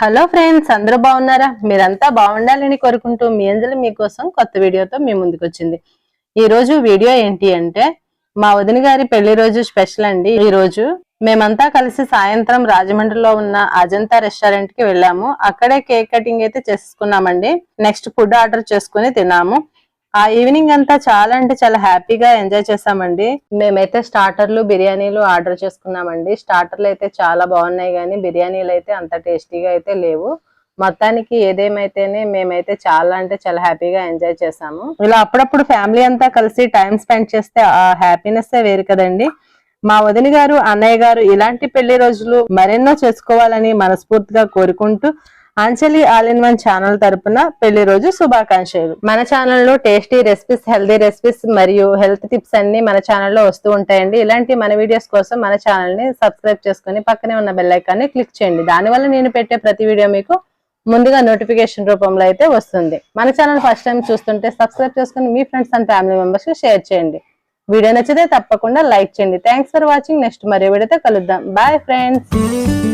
Hello friends అందరూ బాగున్నారా? మీరంతా బాగుండాలని కోరుకుంటూ మీ అంజలి మీకోసం కొత్త వీడియోతో మీ ముందుకు వచ్చింది ఈ రోజు వీడియో ఏంటి అంటే మా వదిన గారి పెళ్ళి రోజు స్పెషల్ అండి. ఈ రోజు మేమంతా కలిసి సాయంత్రం రాజమండ్రిలో ఉన్న అజంతా రెస్టారెంట్కి వెళ్ళాము. అక్కడే కేక్ కటింగ్ అయితే చేసుకున్నామండి. నెక్స్ట్ ఫుడ్ ఆర్డర్ చేసుకుని తిన్నాము. ఆ ఈవినింగ్ అంతా చాలా అంటే చాలా హ్యాపీగా ఎంజాయ్ చేసామండి. మేమైతే స్టార్టర్లు బిర్యానీలు ఆర్డర్ చేసుకున్నామండి. స్టార్టర్లు అయితే చాలా బాగున్నాయి కానీ బిర్యానీలు అయితే అంత టేస్టీగా అయితే లేవు. మొత్తానికి ఏదేమైతేనే మేమైతే చాలా అంటే చాలా హ్యాపీగా ఎంజాయ్ చేసాము. ఇలా అప్పుడప్పుడు ఫ్యామిలీ అంతా కలిసి టైం స్పెండ్ చేస్తే ఆ హ్యాపీనెస్ వేరు కదండి. మా వదిన గారు అన్నయ్య గారు ఇలాంటి పెళ్ళి రోజులు మరెన్నో చేసుకోవాలని మనస్ఫూర్తిగా కోరుకుంటూ Anjali all in one channel తరపున పెళ్ళి రోజు శుభాకాంక్షలు. మన ఛానల్లో టేస్టీ రెసిపీస్ హెల్దీ రెసిపీస్ మరియు హెల్త్ టిప్స్ అన్ని మన ఛానల్లో వస్తూ ఉంటాయండి. ఇలాంటి మన వీడియోస్ కోసం మన ఛానల్ని సబ్స్క్రైబ్ చేసుకుని పక్కనే ఉన్న బెల్ ఐకాన్ని క్లిక్ చేయండి. దానివల్ల నేను పెట్టే ప్రతి వీడియో మీకు ముందుగా నోటిఫికేషన్ రూపంలో అయితే వస్తుంది. మన ఛానల్ ఫస్ట్ టైం చూస్తుంటే సబ్స్క్రైబ్ చేసుకుని మీ ఫ్రెండ్స్ అండ్ ఫ్యామిలీ మెంబర్స్కి షేర్ చేయండి. వీడియో నచ్చితే తప్పకుండా లైక్ చేయండి. Thanks for watching. నెక్స్ట్ మరో వీడియోతో కలుద్దాం. Bye friends.